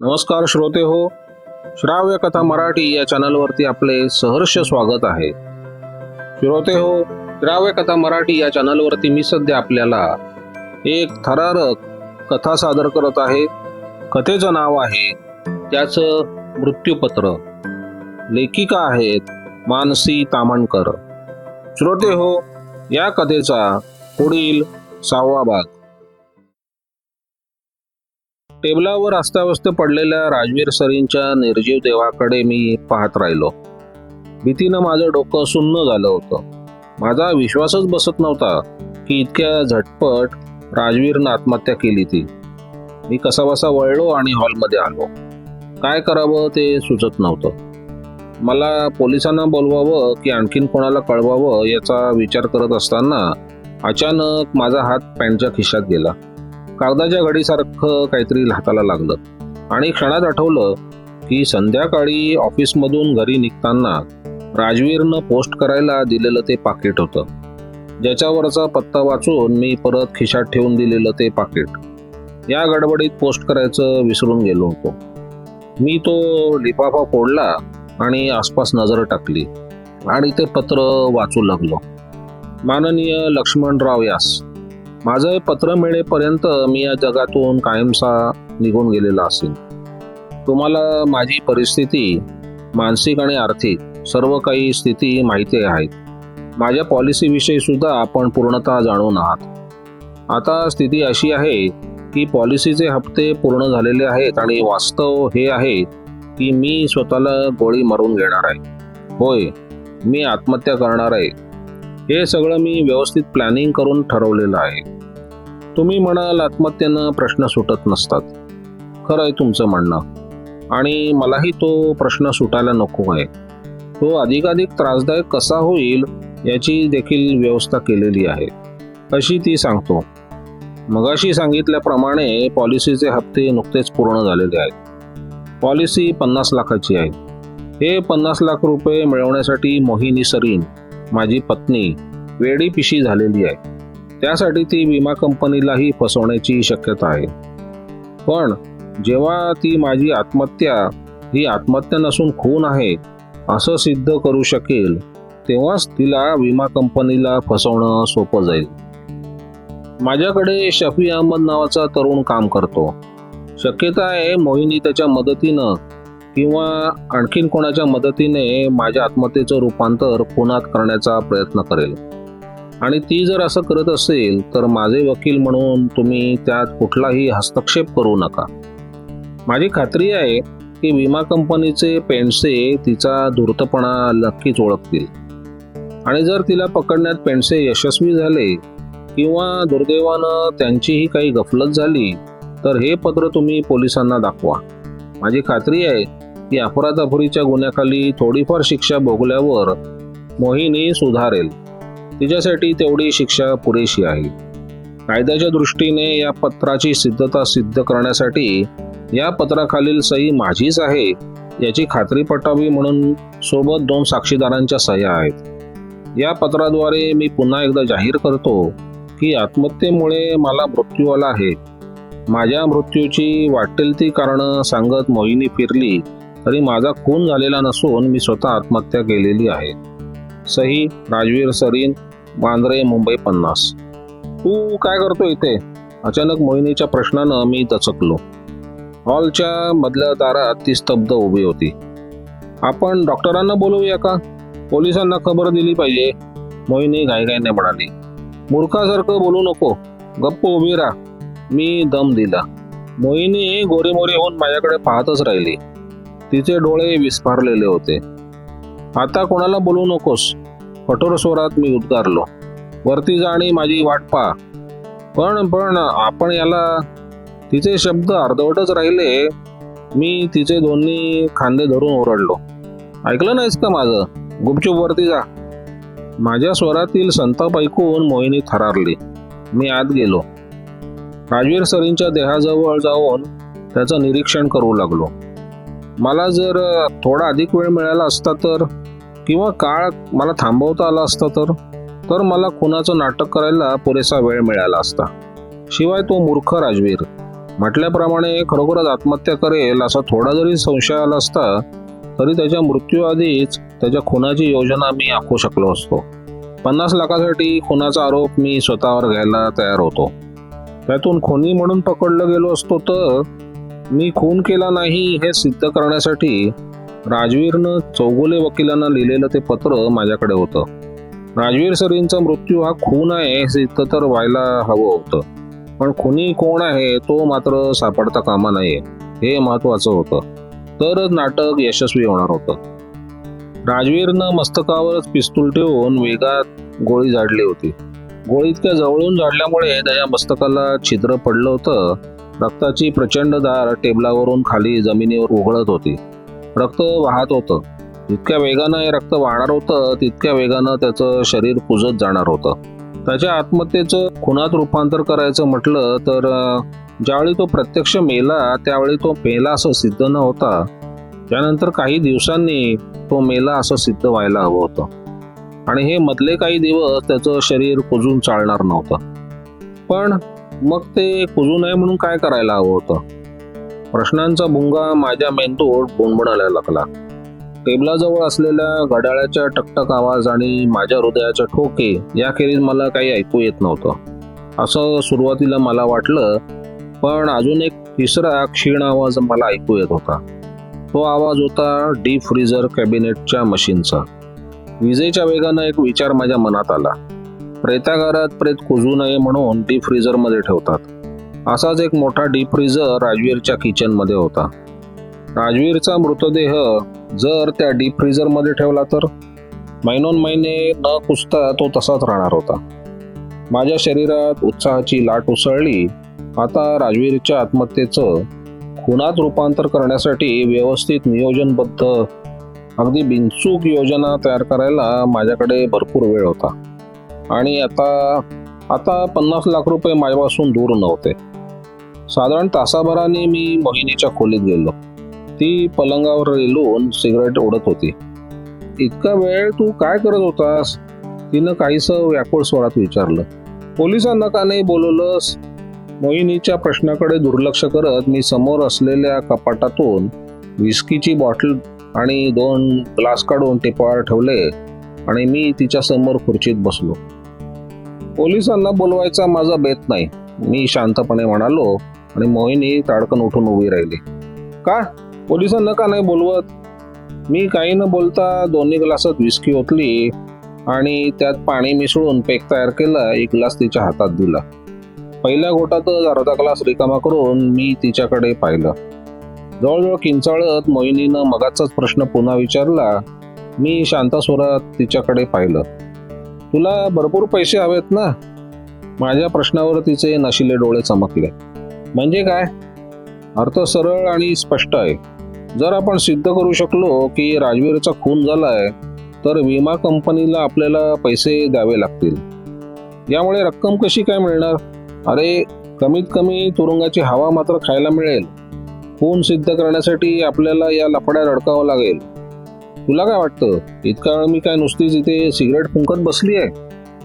नमस्कार श्रोते हो श्राव्य कथा मराठी या चॅनलवरती आपले सहर्ष स्वागत आहे. श्रोते हो श्राव्य कथा मराठी या चॅनलवरती मी सध्या आपल्याला एक थरारक कथा सादर करत आहे. कथेचं नाव आहे त्याचं मृत्यूपत्र. लेखिका आहेत मानसी तामणकर. श्रोते हो या कथेचा पुढील सहावा भाग. टेबलावर अस्ताव्यस्त पडलेल्या राजवीर सरींच्या निर्जीव देवाकडे मी पाहत राहिलो. भीतीनं माझं डोकं सुन्न झालं होतं. माझा विश्वासच बसत नव्हता की इतक्या झटपट राजवीरनं आत्महत्या केली ती. मी कसाबसा वळलो आणि हॉलमध्ये आलो. काय करावं ते सुचत नव्हतं. मला पोलिसांना बोलवावं की आणखीन कोणाला कळवावं याचा विचार करत असताना अचानक माझा हात पॅन्टच्या खिशात गेला. कागदाच्या घडीसारखं काहीतरी हाताला लागलं. आणि क्षणात आठवलं की संध्याकाळी ऑफिसमधून घरी निघताना राजवीरनं पोस्ट करायला दिलेलं ते पाकिट होतं. ज्याच्यावरचा पत्ता वाचून मी परत खिशात ठेवून दिलेलं ते पाकिट. या गडबडीत पोस्ट करायचं विसरून गेलो होतो. मी तो लिफाफा फोडला आणि आसपास नजर टाकली आणि ते पत्र वाचू लागलो. माननीय लक्ष्मणराव यास माझं हे पत्र मिळेपर्यंत मी या जगातून कायमसा निघून गेलेला असेल तुम्हाला माझी परिस्थिती मानसिक आणि आर्थिक सर्व काही स्थिती माहिती आहे माझ्या पॉलिसीविषयी सुद्धा आपण पूर्णतः जाणून आहात. आता स्थिती अशी आहे की पॉलिसीचे हप्ते पूर्ण झालेले आहेत आणि वास्तव हे आहे की मी स्वतःला गोळी मारून घेणार आहे. होय मी आत्महत्या करणार आहे. हे सगळं मी व्यवस्थित प्लॅनिंग करून ठरवलेलं आहे. तुम्ही म्हणाल आत्महत्येनं प्रश्न सुटत नसतात. खरं आहे तुमचं म्हणणं. आणि मलाही तो प्रश्न सुटायला नको आहे. तो अधिकाधिक त्रासदायक कसा होईल याची देखील व्यवस्था केलेली आहे. अशी ती सांगतो. मगाशी सांगितल्याप्रमाणे पॉलिसीचे हप्ते नुकतेच पूर्ण झालेले आहेत. पॉलिसी पन्नास लाखाची आहे. हे पन्नास लाख रुपये मिळवण्यासाठी मोहिनी सरीन माझी पत्नी वेडी पिशी झालेली आहे. त्यासाठी ती विमा कंपनीलाही फसवण्याची शक्यता आहे. पण जेव्हा ती माझी आत्महत्या ही आत्महत्या नसून खून आहे असं सिद्ध करू शकेल तेव्हाच तिला विमा कंपनीला फसवणं सोपं जाईल. माझ्याकडे शफी अहमद नावाचा तरुण काम करतो. शक्यता आहे मोहिनी त्याच्या मदतीनं किंवा आणखीन कोणाच्या मदतीने माझ्या आत्महत्येचं रूपांतर खुनात करण्याचा प्रयत्न करेल. आणि ती जर असं करत असेल तर माझे वकील म्हणून तुम्ही त्यात कुठलाही हस्तक्षेप करू नका. माझी खात्री आहे की विमा कंपनीचे पेंडसे तिचा धूर्तपणा नक्कीच ओळखतील. आणि जर तिला पकडण्यात पेंडसे यशस्वी झाले किंवा दुर्दैवानं त्यांचीही काही गफलत झाली तर हे पत्र तुम्ही पोलिसांना दाखवा. माझी खात्री आहे की अपराधापुरीच्या गुन्ह्याखाली थोडीफार शिक्षा भोगल्यावर मोहिनी सुधारेल. तिच्यासाठी तेवढी शिक्षा पुरेशी आहे. कायद्याच्या दृष्टीने या पत्राची सिद्धता सिद्ध करण्यासाठी या पत्राखालील सही माझीच आहे याची खात्री पटावी म्हणून सोबत दोन साक्षीदारांच्या सह्या आहेत. या पत्राद्वारे मी पुन्हा एकदा जाहीर करतो की आत्महत्येमुळे मला मृत्यू आला आहे. माझ्या मृत्यूची वाटेल ती कारणं सांगत मोहिनी फिरली तरी माझा खून झालेला नसून मी स्वतः आत्महत्या केलेली आहे. सही राजवीर सरीन वांद्रे मुंबई पन्नास. तू काय करतो इथे? अचानक मोहिनीच्या प्रश्नानं मी दचकलो. हॉलच्या मधल्या दारात ती स्तब्ध उभी होती. आपण डॉक्टरांना बोलवूया का? पोलिसांना खबर दिली पाहिजे. मोहिनी घाईघाईने म्हणाली मूर्खासारखं बोलू नको. गप्प उभी राहा. मी दम दिला. मोहिनी गोरेमोरे होऊन माझ्याकडे पाहतच राहिली. तिचे डोळे विस्फारलेले होते. आता कोणाला बोलू नकोस. कठोर स्वरात मी उद्गारलो. वरती जा आणि माझी वाट पहा. पण पण आपण याला तिचे शब्द अर्धवटच राहिले. मी तिचे दोन्ही खांदे धरून ओरडलो. ऐकलं नाहीस का माझं? गुपचूप वरती जा. माझ्या स्वरातील संताप ऐकून मोहिनी थरारली. मी आत गेलो. राजवीर सरींच्या देहाजवळ जाऊन त्याचं निरीक्षण करू लागलो. मला जर थोडा अधिक वेळ मिळाला असता तर किंवा काळ मला थांबवता आला असता तर? तर मला खुनाचं नाटक करायला पुरेसा वेळ मिळाला असता. शिवाय तो मूर्ख राजवीर. म्हटल्याप्रमाणे खरोखरच आत्महत्या करेल असा थोडा जरी संशय आला असता तरी त्याच्या मृत्यूआधीच त्याच्या खुनाची योजना मी आखू शकलो असतो. पन्नास लाखासाठी खुनाचा आरोप मी स्वतःवर घ्यायला तयार होतो. त्यातून खुनी म्हणून पकडलं गेलो असतो तर मी खून केला नाही हे सिद्ध करण्यासाठी राजवीरनं चौगुले वकिलांना लिहिलेलं ते पत्र माझ्याकडे होतं. राजवीर सरींचा मृत्यू हा खून आहे हे सिद्ध तर व्हायला हवं होतं. पण खुनी कोण आहे तो मात्र सापडता कामा नये हे महत्वाचं होतं. तरच नाटक यशस्वी होणार होतं. राजवीरनं मस्तकावरच पिस्तूल ठेवून वेगात गोळी झाडली होती. गोळी इतक्या जवळून झाडल्यामुळे त्याच्या मस्तकाला छिद्र पडलं होतं. रक्ताची प्रचंड धार टेबलावरून खाली जमिनीवर उघळत होती. रक्त वाहत होतं. जितक्या वेगानं हे रक्त वाहणार होतं तितक्या वेगानं त्याचं शरीर कुजत जाणार होतं. त्याच्या आत्महत्येचं खुनात रूपांतर करायचं म्हटलं तर ज्यावेळी तो प्रत्यक्ष मेला त्यावेळी तो मेला असं सिद्ध न होता त्यानंतर काही दिवसांनी तो मेला असं सिद्ध व्हायला हवं होतं. आणि हे मधले काही दिवस त्याचं शरीर कुजून चालणार नव्हतं. पण मग ते कुजू नये म्हणून काय करायला हवं होतं? प्रश्नांचा भुंगा माझ्या मेंदूत बुणबुणायला लागला. टेबलाजवळ असलेल्या घड्याळाच्या टकटक आवाज आणि माझ्या हृदयाच्या ठोके याखेरीज मला काही ऐकू येत नव्हतं. असं सुरुवातीला मला वाटलं पण अजून एक तिसरा क्षीण आवाज मला ऐकू येत होता. तो आवाज होता डीप फ्रीजर कॅबिनेटच्या मशीनचा. विजेच्या वेगानं एक विचार माझ्या मनात आला. प्रेतागारात प्रेत कुजू नये म्हणून डीप फ्रीजरमध्ये ठेवतात. असाच एक मोठा डीप फ्रीजर राजवीरच्या किचनमध्ये होता. राजवीरचा मृतदेह जर त्या डीप फ्रीजरमध्ये ठेवला तर? महिनोन महिने न कुसता तो तसाच राहणार होता. माझ्या शरीरात उत्साहाची लाट उसळली. आता राजवीरच्या आत्महत्येचं खुनात रूपांतर करण्यासाठी व्यवस्थित नियोजनबद्ध अगदी बिनचूक योजना तयार करायला माझ्याकडे भरपूर वेळ होता. आणि आता आता पन्नास लाख रुपये माझ्यापासून दूर नव्हते. साधारण तासाभराने मी मोहिनीच्या खोलीत गेलो. ती पलंगावर रेलून सिगरेट ओढत होती. इतका वेळ तू काय करत होतास? तिनं काहीसं व्याकुळ स्वरात विचारलं. पोलिसांना का नाही बोलवलंस? मोहिनीच्या प्रश्नाकडे दुर्लक्ष करत मी समोर असलेल्या कपाटातून विस्कीची बॉटल आणि दोन ग्लास काढून टेपावर ठेवले आणि मी तिच्या समोर खुर्चीत बसलो. पोलिसांना बोलवायचा माझा बेत नाही. मी शांतपणे म्हणालो आणि मोहिनी ताडकन उठून उभी राहिली. का? पोलिसांना का नाही बोलवत? मी काही न बोलता दोन्ही ग्लासात विस्की ओतली आणि त्यात पाणी मिसळून पेक तयार केला एक ग्लास तिच्या हातात दिला. पहिल्या घोटातच अर्धा ग्लास रिकामा करून मी तिच्याकडे पाहिलं. जवळजवळ किंचाळत मोहिनीनं मगाचाच प्रश्न पुन्हा विचारला. मी शांत स्वरात तिच्याकडे पाहिलं. तुला भरपूर पैसे हवेत ना? माझ्या प्रश्नावर तिचे नशिले डोळे चमकले. म्हणजे काय? अर्थ सरळ आणि स्पष्ट आहे. जर आपण सिद्ध करू शकलो की राजवीरचा खून झालाय तर विमा कंपनीला आपल्याला पैसे द्यावे लागतील. यामुळे रक्कम कशी काय मिळणार? अरे कमीत कमी तुरुंगाची हवा मात्र खायला मिळेल. खून सिद्ध करण्यासाठी आपल्याला या लफड्यात अडकावं लागेल. तुला काय वाटतं? इतका वेळ मी काय नुसतीच इथे सिगरेट फुंकत बसली आहे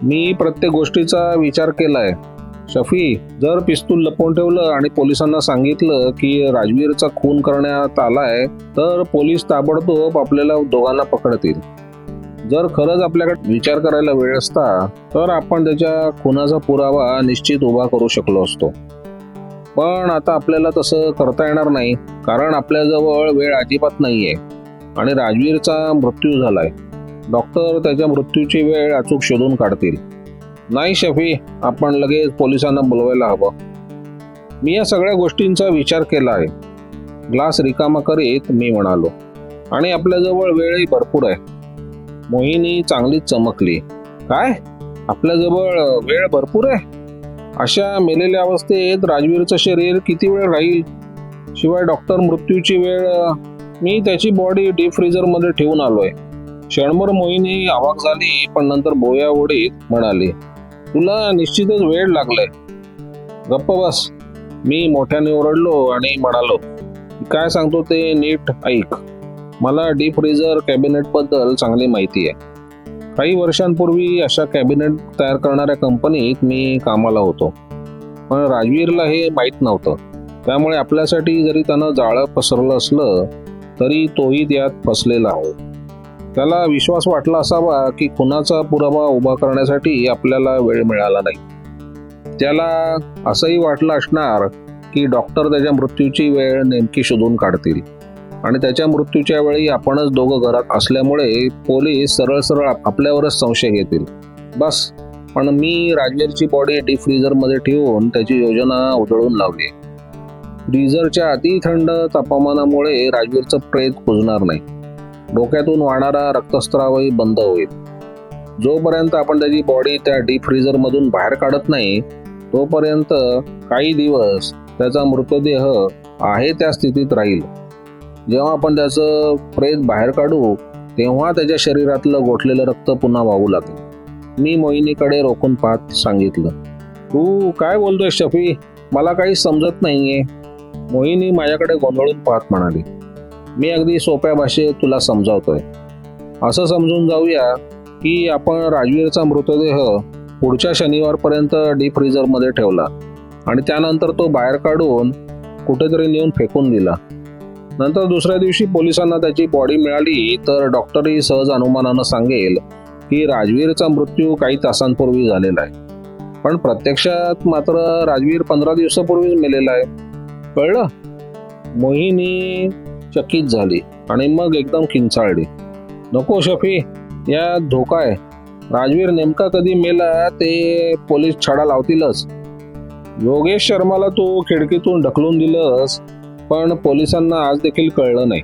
मी प्रत्येक गोष्टीचा विचार केला आहे शफी जर पिस्तूल लपवून ठेवलं आणि पोलिसांना सांगितलं की राजवीरचा खून करण्यात आलाय तर पोलीस ताबडतोब आपल्याला दोघांना पकडतील. जर खरंच आपल्याकडे विचार करायला वेळ असता तर आपण त्याच्या खुनाचा पुरावा निश्चित उभा करू शकलो असतो. पण आता आपल्याला तसं करता येणार नाही कारण आपल्याजवळ वेळ अजिबात नाहीये आणि राजवीरचा मृत्यू झालाय. डॉक्टर त्याच्या मृत्यूची वेळ अचूक शोधून काढतील. नाही शफी आपण लगेच पोलिसांना बोलवायला हवं. मी या सगळ्या गोष्टींचा विचार केला आहे. ग्लास रिकामा करीत मी म्हणालो आणि आपल्याजवळ वेळही भरपूर आहे. मोहिनी चांगलीच चमकली. काय? आपल्याजवळ वेळ भरपूर आहे? अशा मेलेल्या अवस्थेत राजवीरचं शरीर किती वेळ राहील? शिवाय डॉक्टर मृत्यूची वेळ मी त्याची बॉडी डीप फ्रीजरमध्ये ठेवून आलोय. क्षणभर मोहिनी आवाक झाली पण नंतर बोया ओढीत म्हणाली तुला निश्चितच वेळ लागलाय. गप्प बस. मी मोठ्याने ओरडलो आणि म्हणालो काय सांगतो ते नीट ऐक. मला डीप फ्रीजर कॅबिनेटबद्दल चांगली माहिती आहे. काही वर्षांपूर्वी अशा कॅबिनेट तयार करणाऱ्या कंपनीत मी कामाला होतो. पण राजवीरला हे माहीत नव्हतं. त्यामुळे आपल्यासाठी जरी त्यानं जाळं पसरलं असलं तरी तोही त्यात फसलेला आहे. त्याला विश्वास वाटला असावा की खुनाचा पुरावा उभा करण्यासाठी आपल्याला वेळ मिळाला नाही. त्याला असंही वाटलं असणार की डॉक्टर त्याच्या मृत्यूची वेळ नेमकी शोधून काढतील. आणि त्याच्या मृत्यूच्या वेळी आपणच दोघं घरात असल्यामुळे पोलीस सरळ सरळ आपल्यावरच संशय घेतील. बस. पण मी राजवीरची बॉडी डीप फ्रीझरमध्ये ठेवून त्याची योजना उधळून लावली. फ्रीझरच्या अति थंड तापमानामुळे राजवीरचं प्रेत कुजणार नाही. डोक्यातून वाहणारा रक्तस्रावही बंद होईल. जोपर्यंत आपण त्याची बॉडी त्या डीप फ्रीझरमधून बाहेर काढत नाही तोपर्यंत काही दिवस त्याचा मृतदेह आहे त्या स्थितीत राहील. जेव्हा आपण त्याचं प्रेत बाहेर काढू तेव्हा त्याच्या शरीरातलं गोठलेलं रक्त पुन्हा वाहू लागेल. मी मोहिनीकडे रोखून पाहत सांगितलं. तू काय बोलतोय शफी? मला काही समजत नाहीये. मोहिनी माझ्याकडे गोंधळून पाहत म्हणाली. मी अगदी सोप्या भाषेत तुला समजावतोय. असं समजून जाऊया की आपण राजवीरचा मृतदेह पुढच्या शनिवारपर्यंत डीप फ्रीजरमध्ये ठेवला आणि त्यानंतर तो बाहेर काढून कुठेतरी नेऊन फेकून दिला. नंतर दुसऱ्या दिवशी पोलिसांना त्याची बॉडी मिळाली तर डॉक्टरही सहज अनुमानानं सांगेल की राजवीरचा मृत्यू काही तासांपूर्वी झालेला आहे. पण प्रत्यक्षात मात्र राजवीर पंधरा दिवसापूर्वीच मेलेला आहे. कळलं? मोहिनी चकित झाली आणि मग एकदम किंचाळली. नको शफी या धोका आहे. राजवीर नेमका कधी मेला ते पोलीस छाडा लावतीलच. योगेश शर्माला तू खिडकीतून ढकलून दिलंस पण पोलिसांना आज देखील कळलं नाही.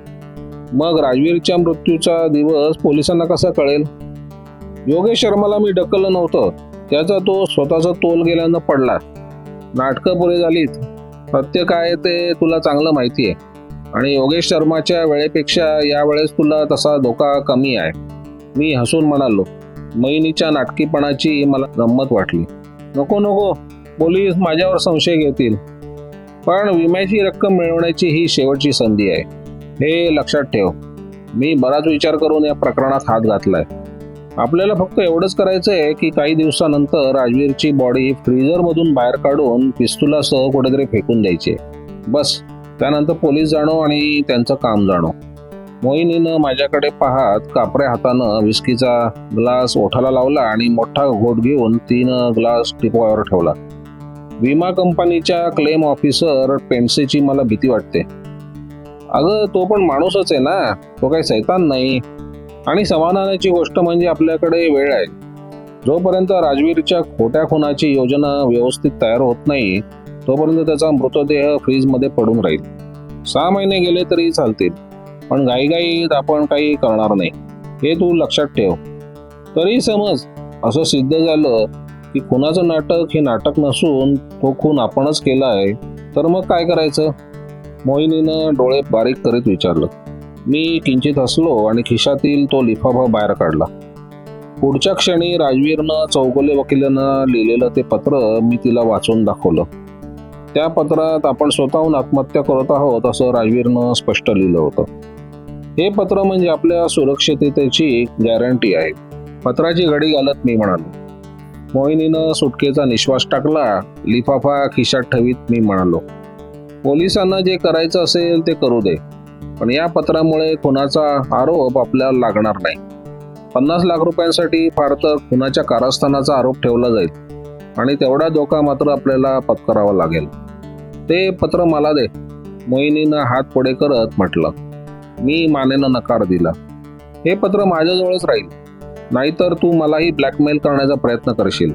मग राजवीरच्या मृत्यूचा दिवस पोलिसांना कसा कळेल? योगेश शर्माला मी ढकललं नव्हतं. त्याचा तो स्वतःचा तोल गेल्यानं पडला. नाटकं पुरे झालीत. सत्य काय ते तुला चांगलं माहिती आहे आणि योगेश शर्माच्या वेळेपेक्षा यावेळेस तुला तसा धोका कमी आहे. मी हसून म्हणालो मैनीच्या नाटकीपणाची मला गंमत वाटली. नको नको पोलीस माझ्यावर संशय घेतील. पण विम्याची रक्कम मिळवण्याची ही शेवटची संधी आहे. हे लक्षात ठेव. मी बराच विचार करून या प्रकरणात हात घातलाय. आपल्याला फक्त एवढंच करायचं आहे की काही दिवसानंतर राजवीरची बॉडी फ्रीझरमधून बाहेर काढून पिस्तुलासह कुठेतरी फेकून द्यायची बस. त्यानंतर पोलीस जाणो आणि त्यांचं काम जाणो. मोहिनीनं माझ्याकडे पाहत कापऱ्या हातानं विस्कीचा ग्लास ओठाला लावला आणि मोठा घोट घेऊन तिनं ग्लास टिपवावर ठेवला. विमा कंपनीच्या क्लेम ऑफिसर पेन्सेची मला भीती वाटते. अगं तो पण माणूसच आहे ना? तो काही सैतान नाही. आणि समाधानाची गोष्ट म्हणजे आपल्याकडे वेळ आहे. जोपर्यंत राजवीरच्या खोट्या खुनाची योजना व्यवस्थित तयार होत नाही तोपर्यंत त्याचा मृतदेह फ्रीजमध्ये पडून राहील. सहा महिने गेले तरी चालतील पण घाईघाईत आपण काही करणार नाही. हे तू लक्षात ठेव. तरी समज असं सिद्ध झालं की खुनाचं नाटक हे नाटक नसून तो खून आपणच केला आहे तर मग काय करायचं? मोहिनीनं डोळे बारीक करीत विचारलं. मी किंचित हसलो आणि खिशातील तो लिफाफा बाहेर काढला. पुढच्या क्षणी राजवीरनं चौगोले वकिलांना लिहिलेलं ते पत्र मी तिला वाचून दाखवलं. त्या पत्रात आपण स्वतःहून आत्महत्या करत आहोत असं राजवीरनं स्पष्ट लिहिलं होतं. हे पत्र म्हणजे आपल्या सुरक्षिततेची गॅरंटी आहे. पत्राची घडी घालत मी म्हणालो. मोहिनीनं सुटकेचा निश्वास टाकला लिफाफा खिशात ठेवीत मी म्हणालो. पोलिसांना जे करायचं असेल ते करू दे पण या पत्रामुळे खुनाचा आरोप आपल्याला लागणार नाही. पन्नास लाख रुपयांसाठी फार तर खुनाच्या कारस्थानाचा आरोप ठेवला जाईल आणि तेवढा धोका मात्र आपल्याला पत्करावा लागेल. ते पत्र मला दे. मोहिनीनं हात पुढे करत म्हटलं मी मानेनं नकार दिला. हे पत्र माझ्याजवळच राहील. नाहीतर तू मलाही ब्लॅकमेल करण्याचा प्रयत्न करशील.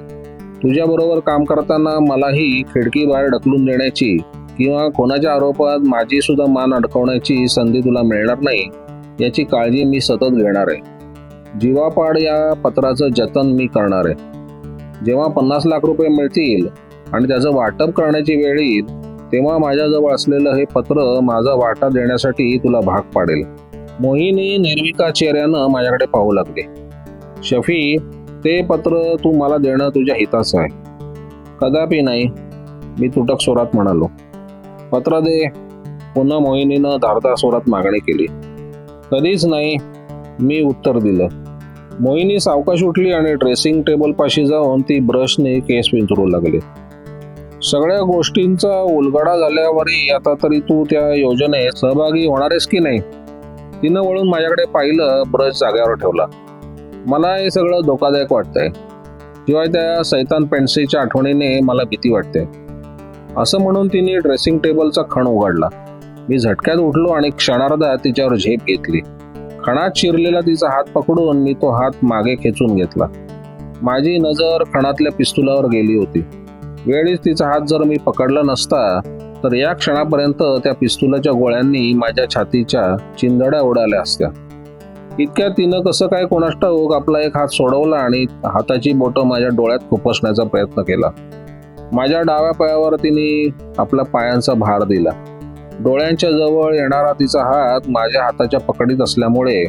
तुझ्याबरोबर काम करताना मलाही खिडकी बाहेर ढकलून देण्याची किंवा कोणाच्या आरोपात माझी सुद्धा मान अडकवण्याची संधी तुला मिळणार नाही याची काळजी मी सतत घेणार आहे. जीवापाड या पत्राचं जतन मी करणार आहे. जेव्हा पन्नास लाख रुपये मिळतील आणि त्याचं वाटप करण्याची वेळ येईल तेव्हा माझ्याजवळ असलेलं हे पत्र माझा वाटा देण्यासाठी तुला भाग पाडेल. मोहिनी निर्विका चेहऱ्यानं माझ्याकडे पाहू लागले. शफी ते पत्र तू मला देणं तुझ्या हिताचं आहे. कदापि नाही मी तुटक स्वरात म्हणालो. पत्र दे. पुन्हा मोहिनीनं धारदार स्वरात मागणी केली. कधीच नाही मी उत्तर दिलं. मोहिनी सावकाश उठली आणि ड्रेसिंग टेबल पाशी जाऊन ती ब्रशने केस विंचरू लागली. सगळ्या गोष्टींचा उलगडा झाल्यावरही आता तरी तू त्या योजनेत सहभागी होणारेस की नाही? तिनं वळून माझ्याकडे पाहिलं ब्रश जाग्यावर ठेवला. मला हे सगळं धोकादायक वाटतंय. शिवाय त्या सैतान पेन्सिलच्या आठवणीने मला भीती वाटते. असं म्हणून तिने ड्रेसिंग टेबलचा खण उघडला. मी झटक्यात उठलो आणि क्षणार्धात तिच्यावर झेप घेतली. खणात चिरलेला तिचा हात पकडून मी तो हात मागे खेचून घेतला. माझी नजर खणातल्या पिस्तुलावर गेली होती. वेळीच तिचा हात जर मी पकडला नसता तर या क्षणापर्यंत त्या पिस्तुलाच्या गोळ्यांनी माझ्या छातीच्या चिंदड्या उडाल्या असत्या. इतक्या तिनं कसं काय कोणास ठाऊक आपला एक हात सोडवला आणि हाताची बोटं माझ्या डोळ्यात खुपसण्याचा प्रयत्न केला. माझ्या डाव्या पायावर तिने आपल्या पायांचा भार दिला. डोळ्यांच्या जवळ येणारा तिचा हात माझ्या हाताच्या पकडीत असल्यामुळे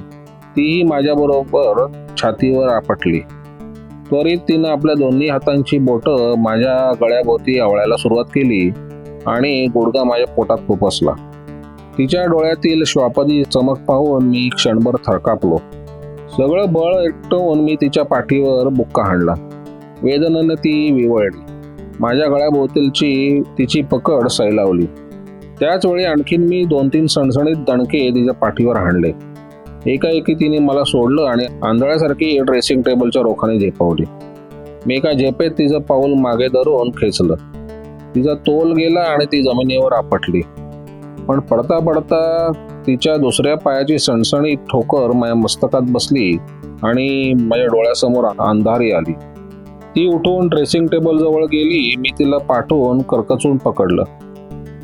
तीही माझ्याबरोबर छातीवर आपटली. त्वरित तिनं आपल्या दोन्ही हातांची बोटं माझ्या गळ्याभोवती आवळायला सुरुवात केली आणि गुडगा माझ्या पोटात खुपसला तिच्या डोळ्यातील श्वापदी चमक पाहून मी क्षणभर थरकापलो. सगळं बळ एकटवून मी तिच्या पाठीवर बुक्का हाणला. वेदनानं ती विवळली. माझ्या गळ्याभोवतीलची तिची पकड सैलावली. त्याच वेळी आणखीन मी दोन तीन सणसणीत दणके तिच्या पाठीवर हाणले. एकाएकी तिने मला सोडलं आणि आंधळ्यासारखी ड्रेसिंग टेबलच्या रोखाने झेपवली. मी एका झेपेत तिचं पाऊल मागे धरून खेचलं. तिचा तोल गेला आणि ती जमिनीवर आपटली. पण पडता पडता तिच्या दुसऱ्या पायाची सणसणीत ठोकर माझ्या मस्तकात बसली आणि माझ्या डोळ्यासमोर अंधारी आली. ती उठून ड्रेसिंग टेबल जवळ गेली मी तिला पाठवून करकचून पकडलं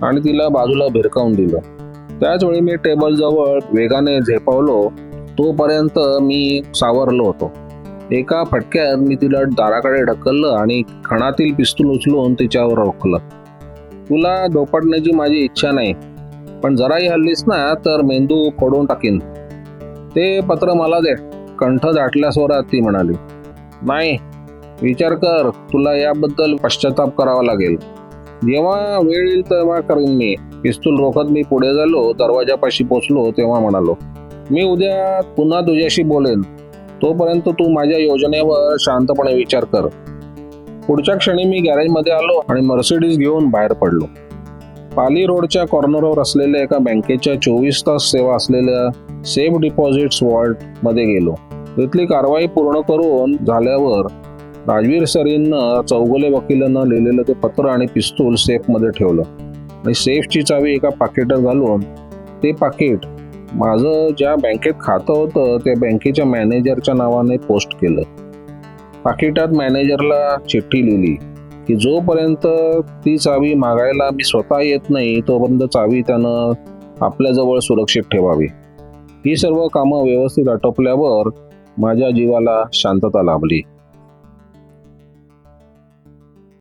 आणि तिला बाजूला भिरकावून दिलं. त्याच वेळी मी टेबल जवळ वेगाने झेपावलो तोपर्यंत मी सावरलो होतो. एका फटक्यात मी तिला दाराकडे ढकललं आणि खणातील पिस्तूल उचलून तिच्यावर रोखलं. तुला धोपटण्याची माझी इच्छा नाही पण जराही हल्लीस ना तर मेंदू फोडून टाकीन. ते पत्र मला दे कंठ दाटल्या स्वरात ती म्हणाली. नाही विचार कर तुला याबद्दल पश्चाताप करावा लागेल. जेव्हा वेळ येईल तेव्हा करीन मी. पिस्तूल रोखत मी पुढे झालो दरवाजापाशी पोचलो तेव्हा म्हणालो मी उद्या पुन्हा तुझ्याशी बोलेन. तोपर्यंत तू माझ्या योजनेवर शांतपणे विचार कर. पुढच्या क्षणी मी गॅरेजमध्ये आलो आणि मर्सिडीज घेऊन बाहेर पडलो. पाली रोडच्या कॉर्नरवर असलेल्या एका बँकेच्या चोवीस तास सेवा असलेल्या सेफ डिपॉझिट्स वॉल्टमध्ये गेलो. तिथली कारवाई पूर्ण करून झाल्यावर राजवीर सरींना चौगुले वकिलांना लिहिलेलं ते पत्र आणि पिस्तूल सेफमध्ये ठेवलं. आणि सेफची चावी एका पाकिटात घालून ते पाकिट माझं ज्या बँकेत खातं होतं त्या बँकेच्या मॅनेजरच्या नावाने पोस्ट केलं. पाकिटात मॅनेजरला चिठ्ठी लिहिली की जोपर्यंत ती चावी मागायला मी स्वतः येत नाही तोपर्यंत चावी त्यानं आपल्याजवळ सुरक्षित ठेवावी. ही सर्व कामं व्यवस्थित आटोपल्यावर माझ्या जीवाला शांतता लाभली.